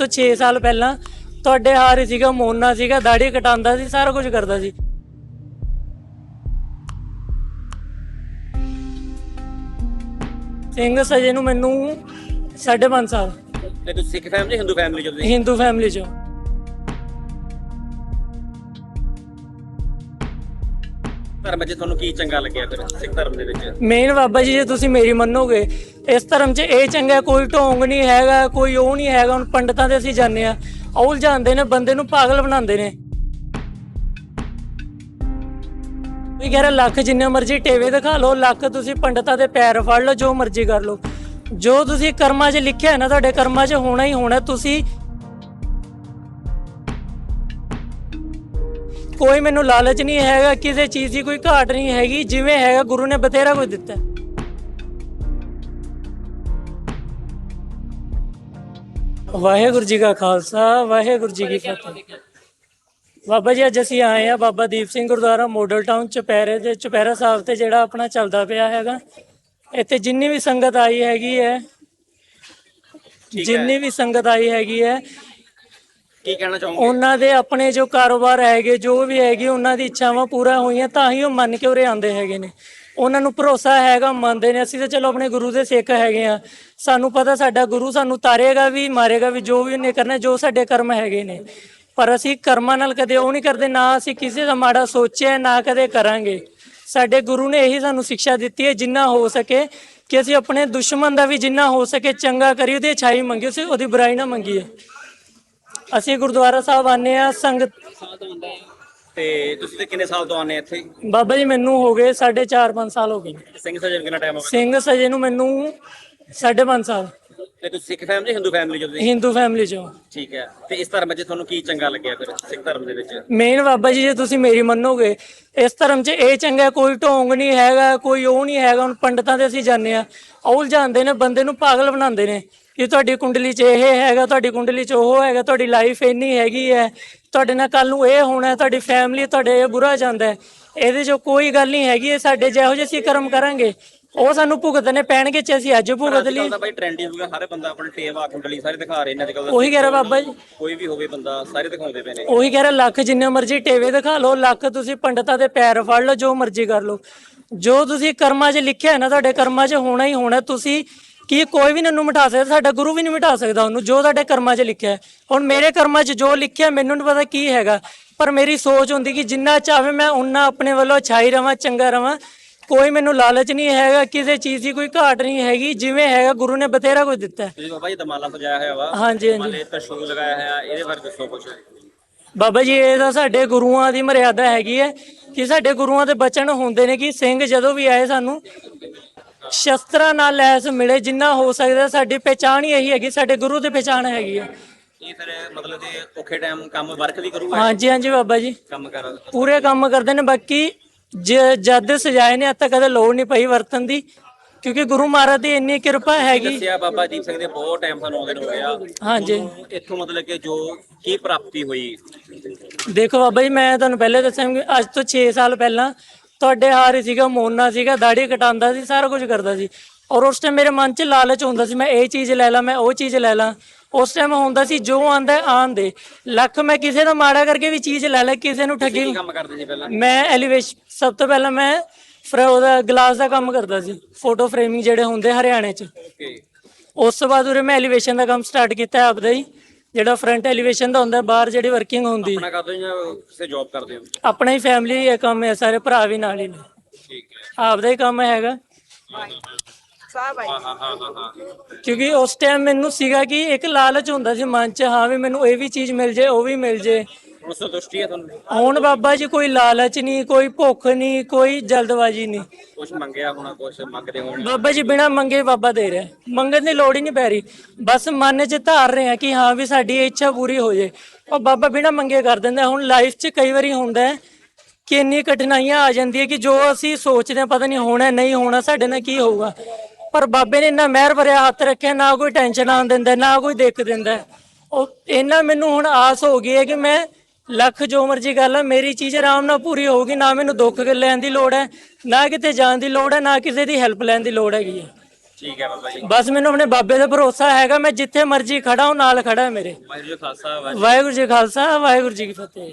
ਤੋਂ 6 ਸਾਲ ਪਹਿਲਾਂ ਤੁਹਾਡੇ ਹਾਰ ਸੀਗਾ ਮੋਨਾ ਸੀਗਾ ਦਾੜੀ ਕਟਾਉਂਦਾ ਸੀ ਸਾਰਾ ਕੁਝ ਕਰਦਾ ਸੀ। ਸਿੰਘ ਸਜੇ ਨੂੰ ਮੈਨੂੰ 5.5 ਸਾਲ। ਤੇ ਤੁਸੀਂ ਸਿੱਖ ਫੈਮਿਲੀ ਹਿੰਦੂ ਫੈਮਿਲੀ ਚੋਂ ਤੁਸੀਂ? ਹਿੰਦੂ ਫੈਮਿਲੀ ਚੋਂ। ਧਰਮ 'ਚ ਤੁਹਾਨੂੰ ਕੀ ਚੰਗਾ ਲੱਗਿਆ ਫਿਰ, ਸਿੱਖ ਧਰਮ ਦੇ ਵਿੱਚ? ਮੇਨ ਬਾਬਾ ਜੀ, ਜੇ ਤੁਸੀਂ ਮੇਰੀ ਮੰਨੋਗੇ, ਇਸ ਧਰਮ 'ਚ ਇਹ ਚੰਗਾ ਕੋਈ ਢੋਂਗ ਨਹੀਂ ਹੈਗਾ, ਕੋਈ ਉਹ ਨਹੀਂ ਹੈਗਾ, ਹੁਣ ਪੰਡਤਾਂ ਦੇ ਅਸੀਂ ਜਾਂਦੇ ਆ ਔਲ ਜਾਂਦੇ ਨੇ, ਬੰਦੇ ਨੂੰ ਪਾਗਲ ਬਣਾਉਂਦੇ ਨੇ। ਕੋਈ ਕਹਿ ਰਿਹਾ ਲੱਖ ਜਿੰਨੇ ਮਰਜ਼ੀ ਟੇਵੇ ਦਿਖਾ ਲਓ, ਲੱਖ ਤੁਸੀਂ ਪੰਡਤਾਂ ਦੇ ਪੈਰ ਫੜ ਲਓ, ਜੋ ਮਰਜ਼ੀ ਕਰ ਲਓ। ਜੋ ਤੁਸੀਂ ਕਰਮਾਂ 'ਚ ਲਿਖਿਆ ਹੈ ਨਾ, ਤੁਹਾਡੇ ਕਰਮਾਂ 'ਚ ਹੋਣਾ ਹੀ ਹੋਣਾ, ਤੁਸੀਂ ਕੋਈ ਮੈਨੂੰ ਲਾਲਚ ਨਹੀਂ ਹੈਗਾ ਕਿਸੇ ਚੀਜ਼ ਦੀ ਕੋਈ ਘਾਟ ਨਹੀਂ ਹੈਗੀ ਜਿਵੇਂ ਹੈਗਾ ਗੁਰੂ ਨੇ ਬਥੇਰਾ ਕੁਝ ਦਿੱਤਾ। ਵਾਹਿਗੁਰੂ ਜੀ ਕਾ ਖਾਲਸਾ ਵਾਹਿਗੁਰੂ ਜੀ ਕੀ ਫਤਿਹ। ਬਾਬਾ ਜੀ ਅੱਜ ਅਸੀਂ ਆਏ ਆ ਬਾਬਾ ਦੀਪ ਸਿੰਘ ਗੁਰਦੁਆਰਾ ਮਾਡਲ ਟਾਊਨ ਚੁਪਹਿਰੇ ਦੇ ਚੁਪਹਿਰਾ ਸਾਹਿਬ ਤੇ ਜਿਹੜਾ ਆਪਣਾ ਚੱਲਦਾ ਪਿਆ ਹੈਗਾ। ਇੱਥੇ ਜਿੰਨੀ ਵੀ ਸੰਗਤ ਆਈ ਹੈਗੀ ਹੈ। ਜਿੰਨੀ ਵੀ ਸੰਗਤ ਆਈ ਹੈਗੀ ਹੈ ਕੀ ਕਹਿਣਾ ਚਾਹੋਗੇ? ਉਹਨਾਂ ਦੇ ਆਪਣੇ ਜੋ ਕਾਰੋਬਾਰ ਹੈਗੇ, ਜੋ ਵੀ ਹੈਗੇ, ਉਹਨਾਂ ਦੀ ਇੱਛਾਵਾਂ ਪੂਰਾ ਹੋਈਆਂ, ਤਾਂ ਹੀ ਉਹ ਮੰਨ ਕੇ ਉਰੇ ਆਉਂਦੇ ਹੈਗੇ ਨੇ। ਉਹਨਾਂ ਨੂੰ ਭਰੋਸਾ ਹੈਗਾ ਮੰਨਦੇ ਨੇ। ਅਸੀਂ ਤਾਂ ਚਲੋ ਆਪਣੇ ਗੁਰੂ ਦੇ ਸਿੱਖ ਹੈਗੇ ਆ ਸਾਨੂੰ ਪਤਾ ਸਾਡਾ ਗੁਰੂ ਸਾਨੂੰ ਤਾਰੇਗਾ ਵੀ, ਮਾਰੇਗਾ ਵੀ, ਜੋ ਵੀ ਉਹਨੇ ਕਰਨਾ, ਜੋ ਸਾਡੇ ਕਰਮ ਹੈਗੇ ਨੇ। ਪਰ ਅਸੀਂ ਕਰਮਾਂ ਨਾਲ ਕਦੇ ਉਹ ਨਹੀਂ ਕਰਦੇ, ਨਾ ਅਸੀਂ ਕਿਸੇ ਦਾ ਮਾੜਾ ਸੋਚਿਆ, ਨਾ ਕਦੇ ਕਰਾਂਗੇ। ਸਾਡੇ ਗੁਰੂ ਨੇ ਇਹੀ ਸਾਨੂੰ ਸਿੱਖਿਆ ਦਿੱਤੀ ਹੈ, ਜਿੰਨਾ ਹੋ ਸਕੇ ਕਿ ਅਸੀਂ ਆਪਣੇ ਦੁਸ਼ਮਣ ਦਾ ਵੀ ਜਿੰਨਾ ਹੋ ਸਕੇ ਚੰਗਾ ਕਰੀਏ, ਉਹਦੀ ਅਛਾਈ ਮੰਗੀਏ, ਅਸੀਂ ਉਹਦੀ ਬੁਰਾਈ ਨਾ ਮੰਗੀਏ। ਅਸੀਂ ਗੁਰਦੁਆਰਾ ਸਾਹਿਬ ਆਨੇ ਆ ਸੰਗਤ ਤੇ ਤੁਸੀਂ ਤੇ ਕਿੰਨੇ ਸਾਲ ਤੋਂ ਆਨੇ ਇੱਥੇ? ਬਾਬਾ ਜੀ ਮੈਨੂੰ ਹੋ ਗਏ 4.5 5 ਸਾਲ ਹੋ ਗਏ। ਸਿੰਘ ਸਜਣ ਕਿੰਨਾ ਟਾਈਮ ਹੋ ਗਿਆ? ਸਿੰਘ ਸਜੇ ਨੂੰ ਮੈਨੂੰ 5.5 ਸਾਲ। ਤੇ ਤੁਸੀਂ ਸਿੱਖ ਫੈਮਿਲੀ ਹਿੰਦੂ ਫੈਮਿਲੀ ਚੋਂ ਤੁਸੀਂ? ਹਿੰਦੂ ਫੈਮਿਲੀ ਚੋਂ। ਠੀਕ ਹੈ। ਤੇ ਇਸ ਧਰਮ 'ਚ ਤੁਹਾਨੂੰ ਕੀ ਚੰਗਾ ਲੱਗਿਆ ਫਿਰ ਸਿੱਖ ਧਰਮ ਦੇ ਵਿੱਚ? ਮੇਨ ਬਾਬਾ ਜੀ ਜੇ ਤੁਸੀਂ ਮੇਰੀ ਮੰਨੋਗੇ ਇਸ ਧਰਮ 'ਚ ਇਹ ਚੰਗਾ ਕੋਈ ਢੋਂਗ ਨਹੀਂ ਹੈਗਾ ਕੋਈ ਉਹ ਨਹੀਂ ਹੈਗਾ ਹੁਣ ਪੰਡਤਾਂ ਦੇ ਅਸੀਂ ਜਾਂਦੇ ਆ ਔਲ ਜਾਂਦੇ ਨੇ ਬੰਦੇ ਨੂੰ ਪਾਗਲ ਬਣਾਉਂਦੇ ਨੇ ਕਿ ਤੁਹਾਡੀ ਕੁੰਡਲੀ 'ਚ ਇਹ ਹੈਗਾ ਤੁਹਾਡੀ ਕੁੰਡਲੀ 'ਚ ਉਹ ਹੈਗਾ ਤੁਹਾਡੀ ਲਾਈਫ ਇੰਨੀ ਹੈਗੀ ਹੈ ਤੁਹਾਡੇ ਨਾਲ ਕੱਲ ਨੂੰ ਇਹ ਹੋਣਾ ਤੁਹਾਡੀ ਫੈਮਿਲੀ ਤੁਹਾਡੇ ਇਹ ਬੁਰਾ ਜਾਂਦਾ ਹੈ। ਇਹਦੇ 'ਚ ਕੋਈ ਗੱਲ ਨਹੀਂ ਹੈਗੀ ਇਹ ਸਾਡੇ ਜਿਹੋ ਜਿਹੇ ਅਸੀਂ ਕਰਮ ਕਰਾਂਗੇ। ਉਹ ਸਾਨੂੰ ਭੁਗਤਣੇ ਪੈਣਗੇ ਚ ਅਸੀਂ ਅੱਜ ਭੁਗਤ ਲਈ। ਬਾਈ ਟ੍ਰੈਂਡ ਹੀ ਹੋ ਗਿਆ ਸਾਰੇ ਬੰਦਾ ਆਪਣੀ ਟੇਮ ਆ ਕੁੰਡਲੀ ਸਾਰੇ ਦਿਖਾ ਰਹੇ ਨੇ ਅੱਜ ਕੱਲ ਉਹੀ ਕਹਿ ਰਿਹਾ ਬਾਬਾ ਜੀ। ਕੋਈ ਵੀ ਹੋਵੇ ਬੰਦਾ ਸਾਰੇ ਦਿਖਾਉਂਦੇ ਪਏ ਨੇ। ਉਹੀ ਕਹਿ ਰਿਹਾ ਲੱਖ ਜਿੰਨੇ ਮਰਜ਼ੀ ਟੇਵੇ ਦਿਖਾ ਲਓ ਲੱਖ ਤੁਸੀਂ ਪੰਡਤਾਂ ਦੇ ਪੈਰ ਫੜ ਲਓ ਜੋ ਮਰਜ਼ੀ ਕਰ ਲਓ। ਜੋ ਤੁਸੀਂ ਕਰਮਾਂ 'ਚ ਲਿਖਿਆ ਹੈ ਨਾ ਤੁਹਾਡੇ ਕਰਮਾਂ 'ਚ ਹੋਣਾ ਹੀ ਹੋਣਾ। ਤੁਸੀਂ ਕੀ ਕੋਈ ਵੀ ਨਨੂੰ ਮਿਟਾ ਸਕਦਾ ਸਾਡਾ ਗੁਰੂ ਵੀ ਨਹੀਂ ਮਿਟਾ ਸਕਦਾ ਉਹਨੂੰ ਜੋ ਤੁਹਾਡੇ ਕਰਮਾਂ 'ਚ ਲਿਖਿਆ ਹੈ। ਹੁਣ ਮੇਰੇ ਕਰਮਾਂ 'ਚ ਜੋ ਲਿਖਿਆ ਮੈਨੂੰ ਨਹੀਂ ਪਤਾ ਕੀ ਹੈਗਾ। ਪਰ ਮੇਰੀ ਸੋਚ ਹੁੰਦੀ ਕਿ ਜਿੰਨਾ ਚਾਹਵੇ ਮੈਂ ਉਨਾ ਆਪਣੇ ਵੱਲੋਂ ਛਾਈ ਰਵਾਂ ਚੰਗਾ ਰਵਾਂ। ਕੋਈ ਮੈਨੂੰ ਲਾਲਚ ਨਹੀਂ ਹੈਗਾ ਕਿਸੇ ਚੀਜ਼ ਦੀ ਕੋਈ ਘਾਟ ਨਹੀਂ ਹੈਗੀ ਜਿਵੇਂ ਹੈਗਾ ਗੁਰੂ ਨੇ ਬਥੇਰਾ ਕੁਝ ਦਿੱਤਾ ਹੈ। ਤੁਸੀਂ ਬਾਬਾ ਜੀ ਦਮਾਲਾ ਸਜਾਇਆ ਹੋਇਆ ਵਾ। ਹਾਂਜੀ ਹਾਂਜੀ। ਮਾਲੇ ਤਸ਼ੂਲ ਲਗਾਇਆ ਹੋਇਆ ਇਹਦੇ ਬਾਰੇ ਦੱਸੋ ਕੁਝ ਬਾਬਾ ਜੀ ਇਹ ਤਾਂ ਸਾਡੇ ਗੁਰੂਆਂ ਦੀ ਮਰਿਆਦਾ ਹੈਗੀ ਹੈ ਕਿ ਸਾਡੇ ਗੁਰੂਆਂ ਦੇ ਬਚਨ ਹੁੰਦੇ ਨੇ ਕਿ ਸਿੰਘ ਜਦੋਂ ਵੀ ਆਏ ਸਾਨੂੰ ਸ਼ਸਤਰਾਂ ਨਾਲ ਲੈਸ ਮਿਲੇ ਜਿੰਨਾ ਹੋ ਸਕਦਾ ਸਾਡੀ ਪਹਿਚਾਣ ਹੀ ਇਹੀ ਹੈਗੀ ਸਾਡੇ ਗੁਰੂ ਦੀ ਪਹਿਚਾਣ ਹੈਗੀ ਹੈ ਇਹ ਫਿਰ ਮਤਲਬ ਕਿ ਔਖੇ ਟਾਈਮ ਕੰਮ ਵਰਕ ਵੀ ਕਰੂਗਾ? ਹਾਂਜੀ ਹਾਂਜੀ ਬਾਬਾ ਜੀ। ਕੰਮ ਕਰ ਪੂਰੇ ਕੰਮ ਕਰਦੇ ਨੇ ਬਾਕੀ ਜ- ਜਦ ਸਜਾਏ ਨੇ ਅੱਜ ਤੱਕ ਕਦੇ ਲੋੜ ਨਹੀਂ ਪਈ ਵਰਤਨ ਦੀ ਕਿਉਂਕਿ ਗੁਰੂ ਮਹਾਰਾਜ ਦੀ ਇੰਨੀ ਕਿਰਪਾ ਹੈਗੀ। ਦੱਸਿਆ ਬਾਬਾ ਦੀਪ ਸਿੰਘ ਦੇ ਬਹੁਤ ਟਾਈਮ ਸਾਨੂੰ ਆਉਂਦੇ ਨੂੰ ਹੋ ਗਿਆ। ਹਾਂਜੀ। ਤੁਹਾਨੂੰ ਇੱਥੋਂ ਮਤਲਬ ਕਿ ਜੋ ਕੀ ਪ੍ਰਾਪਤੀ ਹੋਈ? ਦੇਖੋ ਬਾਬਾ ਜੀ ਮੈਂ ਤੁਹਾਨੂੰ ਪਹਿਲੇ ਦੱਸਿਆ ਕਿ ਅੱਜ ਤੋਂ 6 ਸਾਲ ਪਹਿਲਾਂ ਤੁਹਾਡੇ ਹਾਰ ਸੀਗਾ ਮੋਨਾ ਸੀਗਾ ਦਾੜੀ ਕਟਾਉਂਦਾ ਸੀ ਸਾਰਾ ਕੁਝ ਕਰਦਾ ਸੀ। ਔਰ ਉਸ ਟਾਈਮ ਮੇਰੇ ਮਨ 'ਚ ਲਾਲਚ ਹੁੰਦਾ ਸੀ ਮੈਂ ਇਹ ਚੀਜ਼ ਲੈ ਲਾਂ ਮੈਂ ਉਹ ਚੀਜ਼ ਲੈ ਲਾਂ। ਉਸ ਟਾਈਮ ਹੁੰਦਾ ਸੀ ਜੋ ਆਂਦਾ ਆਣ ਦੇ। ਲੱਖ ਮੈਂ ਕਿਸੇ ਦਾ ਮਾੜਾ ਕਰਕੇ ਵੀ ਚੀਜ਼ ਲੈ ਲੈ ਕਿਸੇ ਨੂੰ ਠੱਗੀ ਕੰਮ ਕਰਦੇ ਸੀ ਪਹਿਲਾਂ? ਮੈਂ ਐਲੀਵੇਸ਼ਨ ਸਭ ਤੋਂ ਪਹਿਲਾਂ ਮੈਂ ਫਿਰ ਉਹਦਾ ਗਲਾਸ ਦਾ ਕੰਮ ਕਰਦਾ ਸੀ ਫੋਟੋ ਫਰੇਮਿੰਗ ਜਿਹੜੇ ਹੁੰਦੇ ਹਰਿਆਣੇ 'ਚ। ਉਸ ਤੋਂ ਬਾਅਦ ਉਰੇ ਮੈਂ ਐਲੀਵੇਸ਼ਨ ਦਾ ਕੰਮ ਸਟਾਰਟ ਕੀਤਾ ਆਪਦਾ ਹੀ ਜਿਹੜਾ ਫਰੰਟ ਐਲੀਵੇਸ਼ਨ ਦਾ ਹੁੰਦਾ ਬਾਹਰ ਜਿਹੜੀ ਵਰਕਿੰਗ ਹੁੰਦੀ। ਆਪਣਾ ਕਰਦੇ ਜਾਂ ਕਿਸੇ ਜੌਬ ਕਰਦੇ ਹੋ? ਆਪਣਾ ਹੀ ਫੈਮਿਲੀ ਇਹ ਕੰਮ ਹੈ ਸਾਰੇ ਭਰਾ ਵੀ ਨਾਲ ਹੀ ਨੇ। ਠੀਕ ਹੈ। ਆਪਦਾ ਹੀ ਕੰਮ ਹੈਗਾ। ਹਾਂ ਹਾਂ ਹਾਂ ਹਾਂ ਹਾਂ। ਕਿਉਂਕਿ ਉਸ ਟਾਈਮ ਮੈਨੂੰ ਸੀਗਾ ਕਿ ਇੱਕ ਲਾਲਚ ਹੁੰਦਾ ਸੀ ਮਨ 'ਚ ਹਾਂ ਵੀ ਮੈਨੂੰ ਇਹ ਵੀ ਚੀਜ਼ ਮਿਲ ਜੇ ਉਹ ਵੀ ਮਿਲ ਜੇ। ਹੁਣ ਸੰਤੁਸ਼ਟੀ ਹੈ ਤੁਹਾਨੂੰ? ਹੁਣ ਬਾਬਾ ਜੀ ਕੋਈ ਲਾਲਚ ਨਹੀਂ ਕੋਈ ਭੁੱਖ ਨਹੀਂ ਕੋਈ ਜਲਦਬਾਜ਼ੀ ਨਹੀਂ। ਕੁਝ ਮੰਗਿਆ ਹੋਣਾ ਕੁਝ ਮੰਗਦੇ ਹੋਣ। ਬਾਬਾ ਜੀ ਬਿਨਾ ਮੰਗੇ ਬਾਬਾ ਦੇ ਰਿਹਾ। ਮੰਗਣ ਦੀ ਲੋੜ ਹੀ ਨਹੀਂ ਪੈ ਰਹੀ। ਬਸ ਮਨ 'ਚ ਧਾਰ ਰਹੇ ਆ ਕਿ ਹਾਂ ਵੀ ਸਾਡੀ ਇਹ ਇੱਛਾ ਪੂਰੀ ਹੋ ਜੇ। ਉਹ ਬਾਬਾ ਬਿਨਾ ਮੰਗੇ ਕਰ ਦਿੰਦਾ। ਹੁਣ ਲਾਈਫ 'ਚ ਕਈ ਵਾਰੀ ਹੁੰਦਾ ਹੈ ਕਿ ਇੰਨੀ ਕਠਿਨਾਈਆਂ ਆ ਜਾਂਦੀਆਂ ਕਿ ਜੋ ਅਸੀਂ ਸੋਚਦੇ ਹਾਂ ਪਤਾ ਨਹੀਂ ਹੋਣਾ ਨਹੀਂ ਹੋਣਾ ਸਾਡੇ ਨਾਲ ਕੀ ਹੋਊਗਾ। ਪਰ ਬਾਬੇ ਨੇ ਇੰਨਾ ਮਿਹਰ ਭਰਿਆ ਹੱਥ ਰੱਖਿਆ ਨਾ ਕੋਈ ਟੈਨਸ਼ਨ ਆਉਣ ਦਿੰਦਾ ਨਾ ਕੋਈ ਦੇਖ ਦਿੰਦਾ। ਉਹ ਇਹਨਾਂ ਮੈਨੂੰ ਹੁਣ ਆਸ ਹੋ ਗਈ ਹੈ ਕਿ ਮੈਂ ਲੱਖ ਜੋ ਮਰਜ਼ੀ ਗੱਲ ਹੈ ਮੇਰੀ ਚੀਜ਼ ਆਰਾਮ ਨਾਲ ਪੂਰੀ ਹੋਊਗੀ ਨਾ ਮੈਨੂੰ ਦੁੱਖ ਲੈਣ ਦੀ ਲੋੜ ਹੈ ਨਾ ਕਿਤੇ ਜਾਣ ਦੀ ਲੋੜ ਹੈ ਨਾ ਕਿਸੇ ਦੀ ਹੈਲਪ ਲੈਣ ਦੀ ਲੋੜ ਹੈਗੀ ਹੈ। ਠੀਕ ਹੈ ਬਾਬਾ ਜੀ। ਬਸ ਮੈਨੂੰ ਆਪਣੇ ਬਾਬੇ ਦਾ ਭਰੋਸਾ ਹੈਗਾ ਮੈਂ ਜਿੱਥੇ ਮਰਜ਼ੀ ਖੜਾ ਹਾਂ ਨਾਲ ਖੜਾ ਹੈ ਮੇਰੇ। ਵਾਹਿਗੁਰੂ ਜੀ ਖਾਲਸਾ ਵਾਹਿਗੁਰੂ ਜੀ ਕੀ ਫਤਿਹ।